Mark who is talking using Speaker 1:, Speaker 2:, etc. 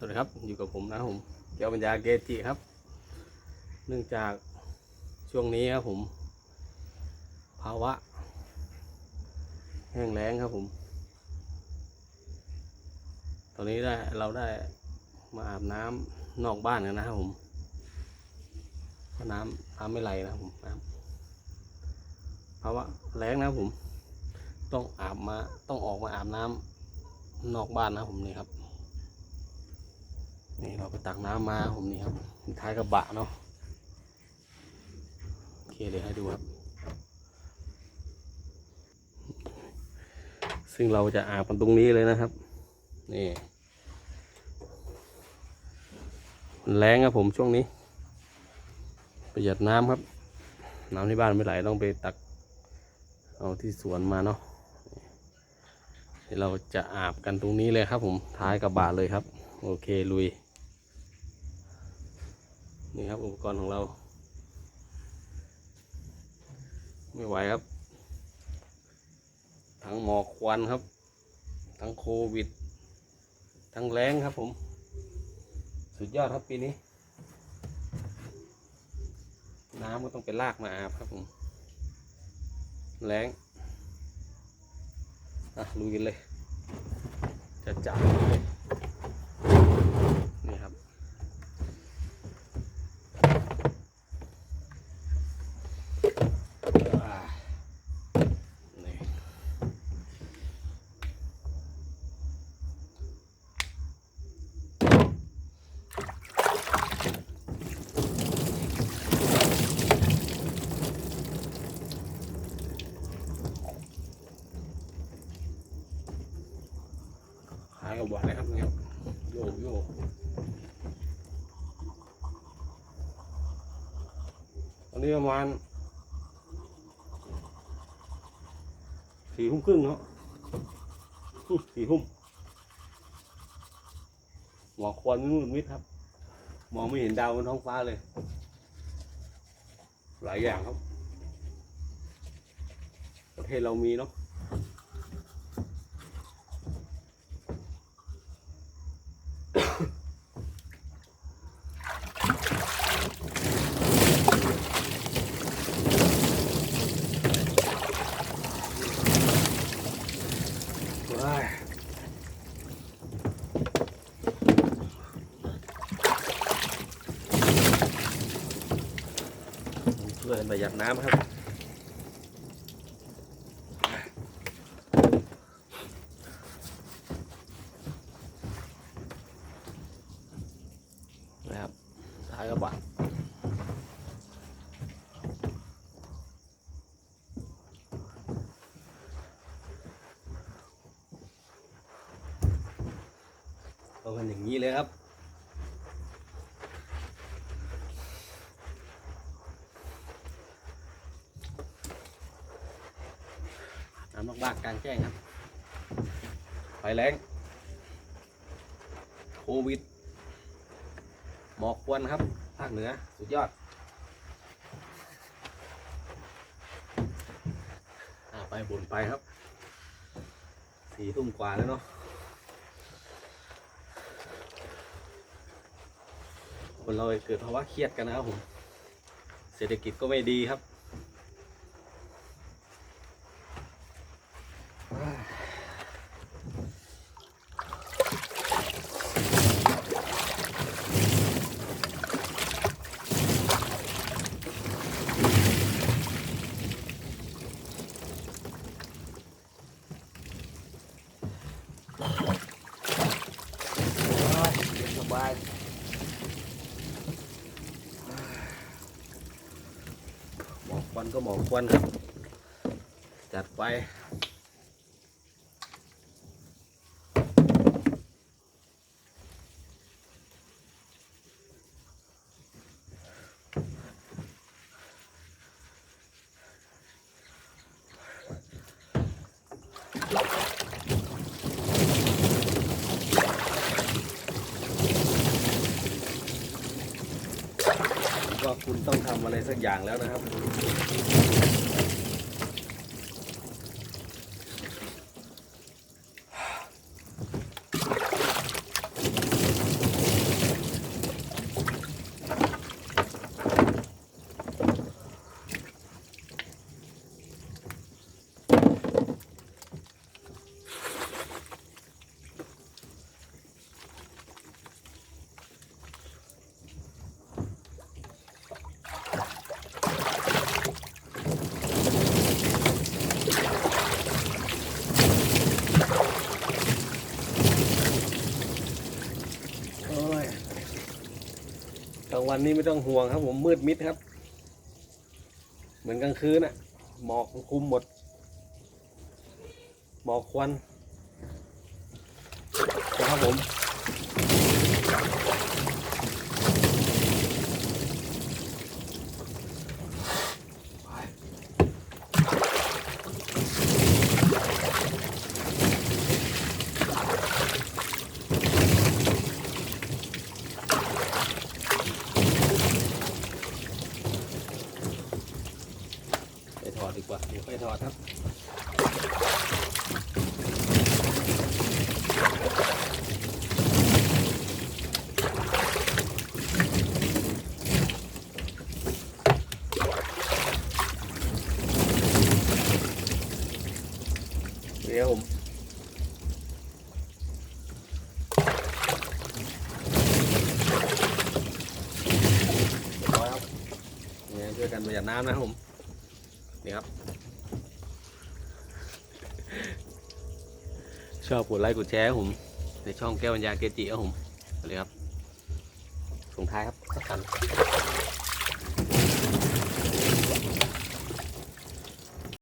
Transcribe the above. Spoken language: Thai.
Speaker 1: สวัสดีครับอยู่กับผมนะผมเกียวปัญญาเกจิครับ เนื่องจากช่วงนี้ครับผม ภาวะ แห้งแล้งครับผม ตอนนี้ได้เราได้มาอาบน้ำนอกบ้านกันนะครับผมเพราะน้ำน้ำไม่ไหลนะครับผมน้ำภาวะแล้งนะครับผม ต้องอาบมาต้องออกมาอาบน้ำนอกบ้านนะครับผมนี่ครับ นี่เราไปตักน้ำมาผมนี่ครับท้ายกระบะเนาะโอเคเดี๋ยวให้ดูครับ ซึ่งเราจะอาบกันตรงนี้เลยนะครับ นี่มันแรงครับผมช่วงนี้ ประหยัดน้ำครับ น้ำที่บ้านไม่ไหลต้องไปตัก เอาที่สวนมาเนาะเดี๋ยวเราจะอาบกันตรงนี้เลยครับผมท้ายกระบะเลยครับ โอเคลุย นี่ครับอุปกรณ์ของเรา ไม่ไหวครับ ทั้งหมอกควันครับ ทั้งโควิด ทั้งแรงครับผม สุดยอดครับปีนี้ น้ำก็ต้องไปลากมาอาบครับผมแรงอะลุยกันเลย จะจับเลยนี่ครับ อ่านี่ขายกับหวานเลยครับเนี่ยโยกโยกตอนนี้ประมาณสี่ทุ่มครึ่งเนาะสี่ทุ่มหมอกควันมืดมิดครับ มองไม่เห็นดาวบนท้องฟ้าเลย หลายอย่างครับ ประเทศเรามีเนาะว้าย ช่วยกันประหยัดน้ำครับนะครับท้ายกระบะเอากันอย่างนี้เลยครับ น้ำนอก บ้านกลางแจ้งครับไฟแรงโควิด หมอกควันครับ ภาคเหนือ สุดยอดอไปบนไปครับ สี่ทุ่มกว่าแล้วเนาะคนเราเกิดภาวะเครียดกันนะครับผม เศรษฐกิจก็ไม่ดีครับ สบายหมอก ควันก็หมอกควันครับ จัดไป ว่าคุณต้องทำอะไรสักอย่างแล้วนะครับ วันนี้ไม่ต้องห่วงครับ ผมมืดมิดครับ เหมือนกลางคืนอะหมอกคุมหมด หมอกควันนะครับผม ไปถอดดีกว่า เดี๋ยว ไปถอดครับเดี๋ยวผมร้อยครับเนี่ยช่วยกันประหยัดน้ำนะครับผม นี่ครับ ชอบกดไลค์กดแชร์ผม ในช่องแก้วปัญญาเกจิครับผมสวัสดีครับส่งท้ายครับ